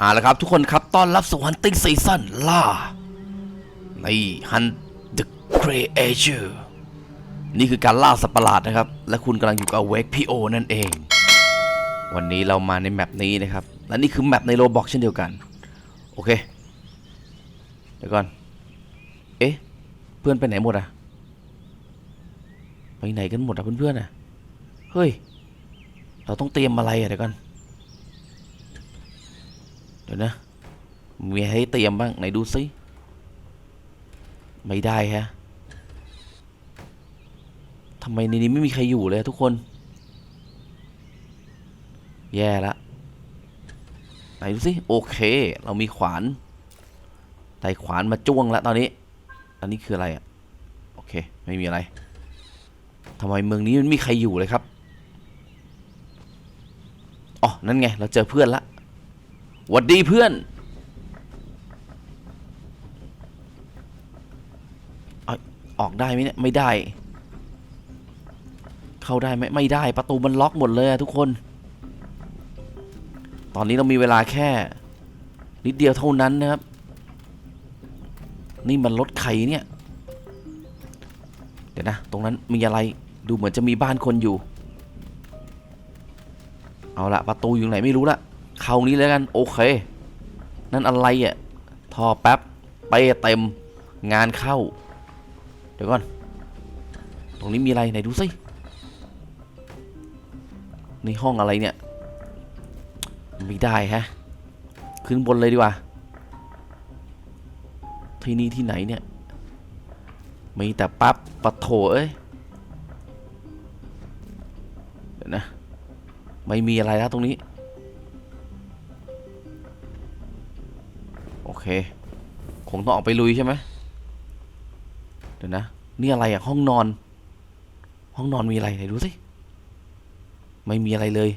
อ่าแล้วครับทุกคนครับต้อนรับสู่ Hunting Season ล่าใน Hunt the Creature นี่คือการล่าสัตว์ประหลาดนะครับ และคุณกำลังอยู่กับ Wake PO นั่นเอง วันนี้เรามาในแมปนี้นะครับ และนี่คือแมปในโรบอกเช่นเดียวกัน โอเค เดี๋ยวก่อน เอ๊ะ เพื่อนไปไหนหมดอะไปไหนกันหมดอะเพื่อนๆอะเฮ้ย เราต้องเตรียมอะไรอะเดี๋ยวก่อน ยวนะมีให้เตรียมบ้างไหนดูซิไม่ได้ฮะทำไมในนี้ไม่มีใครอยู่เลยทุกคน แย่ละไหนดูสิโอเค เรามีขวานไต่ขวานมาจ้วงแล้วตอนนี้ อันนี้คืออะไรอะ โอเค ไม่มีอะไรทำไมเมืองนี้มันไม่มีใครอยู่เลยครับ อ๋อ นั่นไง เราเจอเพื่อนละ หวัดดีเพื่อนออกได้ไหมเนี่ยไม่ได้ เข้าได้ไหมไม่ได้ประตูมันล็อกหมดเลยอะทุกคน ตอนนี้เรามีเวลาแค่ นิดเดียวเท่านั้นนะครับ นี่มันรถใครเนี่ย เดี๋ยวนะ ตรงนั้นมีอะไรดูเหมือนจะมีบ้านคนอยู่ เอาละประตูอยู่ไหนไม่รู้ละ เข้านี้แล้วกัน โอเค นั่นอะไรอะทอแป๊บเปเต็มงานเข้า เดี๋ยวก่อน ตรงนี้มีอะไรไหนดูสิในห้องอะไรเนี่ย ไม่ได้ฮะ ขึ้นบนเลยดีกว่า ที่นี่ที่ไหนเนี่ย มีแต่ปั๊บปะโถเอ้ยเดี๋ยวนะ ไม่มีอะไรแล้วตรงนี้ โอเค คงต้องออกไปลุยใช่ไหมเดี๋ยวนะ นี่อะไรอะห้องนอน ห้องนอนมีอะไรไหนดูสิ ไม่มีอะไรเลย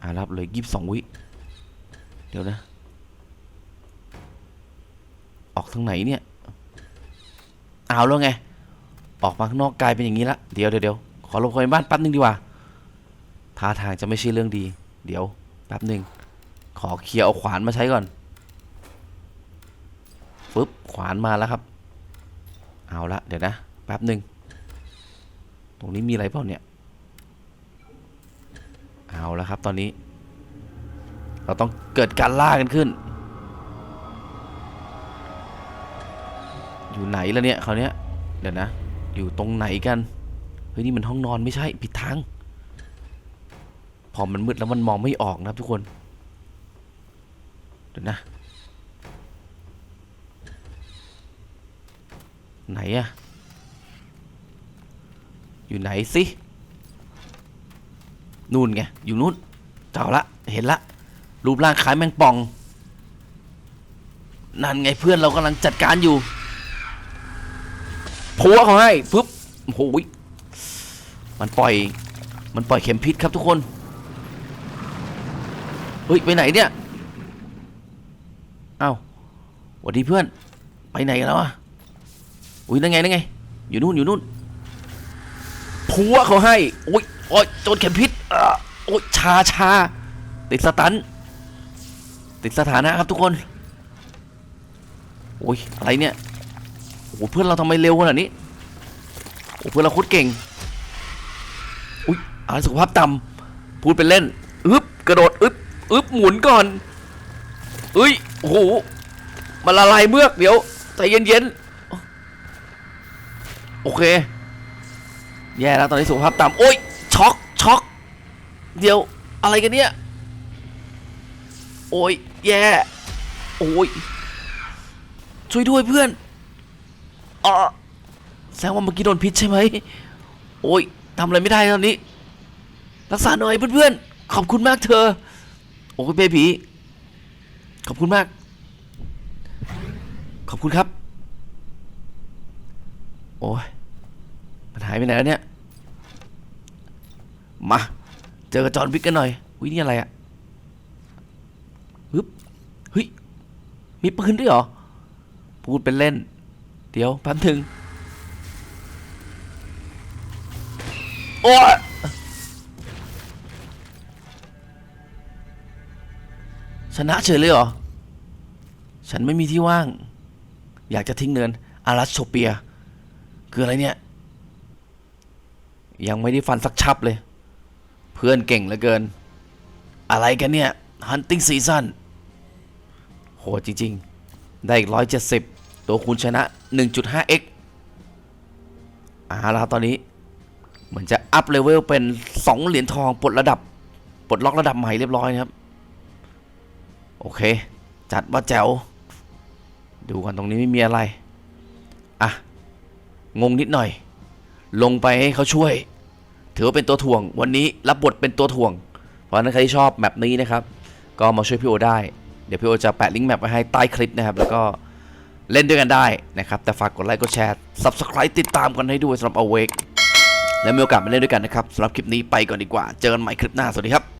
อ่ารับเลยยีิบสองวิ เดี๋ยวนะ ออกทางไหนเนี่ยเอาแล้วไง ออกมาข้างนอกกลายเป็นอย่างนี้ละ เดี๋ยวเดี๋ยวเดี๋ยวขอลงไปบ้านแป๊บนึงดีกว่าท่าทางจะไม่ใช่เรื่องดี เดี๋ยวแป๊บหนึ่ง ขอเคลียร์เอาขวานมาใช้ก่อนปึ๊บขวานมาแล้วครับ เอาละเดี๋ยวนะแป๊บหนึ่งตรงนี้มีอะไรเปล่าเนี่ย เอาล้วครับตอนนี้ เราต้องเกิดการล่ากันขึ้น อยู่ไหนแล้วเนี่ยเขาเนี้ยเดี๋ยวนะ อยู่ตรงไหนกันเฮ้ยนี่มันห้องนอนไม่ใช่ผิดทางพอมันมืดแล้วมันมองไม่ออกนะครับทุกคน ดี๋ยวนะ ไหนอะอยู่ไหนสิ นู่นไง อยู่นู่นเจ้าละ เห็นละ รูปร่างคล้ายแมงป่อง นั่นไงเพื่อนเรากำลังจัดการอยู่พัวเขาให้ปึ๊บโอ้โหยมันปล่อย มันปล่อยเข็มพิษครับทุกคน เฮ้ย ไปไหนเนี่ย เอ้าส วัสดีเพื่อน ไปไหนกันแล้วอะอุ้ยนั่นไงนั่นไง อยู่นู่นอยู่นู่นพัวเขาให้อุ้ยโอ้ยโจนเข็มพิษอะโอ้ยชาชาติดสตัน ติดสถานะครับทุกคนโอ้ยอะไรเนี่ยโอ้เพื่อนเราทำไมเร็วขนาดนี้โอ้เพื่อนเราโคตรเก่งอุ้ยอาสุขภาพต่ำพูดเป็นเล่นอึ๊บกระโดดอึ๊บอึ๊บหมุนก่อนเอ้ยโอ้โห มันละลายเมือกเดี๋ยวใจเย็นๆ โอเค แย่แล้วตอนนี้สุขภาพต่ำโอ้ยช็อกช็อกเดี๋ยวอะไรกันเนี่ย โอ้ยแย่โอ้ยช่วยด้วยเพื่อนอ๋อแสดงว่าเมื่อกี้โดนพิษใช่ไหมโอ้ยทำอะไรไม่ได้ตอนนี้ รักษาหน่อยเพื่อนๆ ขอบคุณมากเธอ โอ้ยเบบีขอบคุณมาก ขอบคุณครับ โอ้ยมันหายไปไหนแล้วเนี่ย มา เจอกับจอห์นวิกกันหน่อยอุ้ยนี่อะไรอะฮึบเฮ้ย มีปืนด้วยเหรอ พูดเป็นเล่น เดี๋ยวแป๊บนึง โอ้ยชนะเฉยเลยเหรอ ฉันไม่มีที่ว่าง อยากจะทิ้งเนินอารัสโชเปีย คืออะไรเนี่ย ยังไม่ได้ฟันสักชับเลย เพื่อนเก่งเหลือเกิน อะไรกันเนี่ยฮันติงซีซั่นโหจริง ๆ ได้อีกร้อยเจ็ดสิบตัวคูณชนะ 1.5x อาแล้วครับตอนนี้ เหมือนจะอัพเลเวลเป็น 2 เหรียญทองปลดระดับปลดล็อกระดับใหม่เรียบร้อยนะครับ โอเค จัดว่าแจ๋ว ดูกันตรงนี้ไม่มีอะไรอะงงนิดหน่อย ลงไปให้เขาช่วย ถือว่าเป็นตัวถ่วง วันนี้รับบทเป็นตัวถ่วง เพราะฉะนั้นใครที่ชอบแมปนี้นะครับ ก็มาช่วยพี่โอได้ เดี๋ยวพี่โอจะแปะลิงก์แมปไว้ให้ใต้คลิปนะครับ แล้วก็เล่นด้วยกันได้นะครับ แต่ฝากกดไลค์กดแชร์ Subscribe ติดตามกันให้ด้วยสำหรับ Awake แล้วมีโอกาสมาเล่นด้วยกันนะครับสำหรับคลิปนี้ไปก่อนดีกว่า เจอกันใหม่คลิปหน้า สวัสดีครับ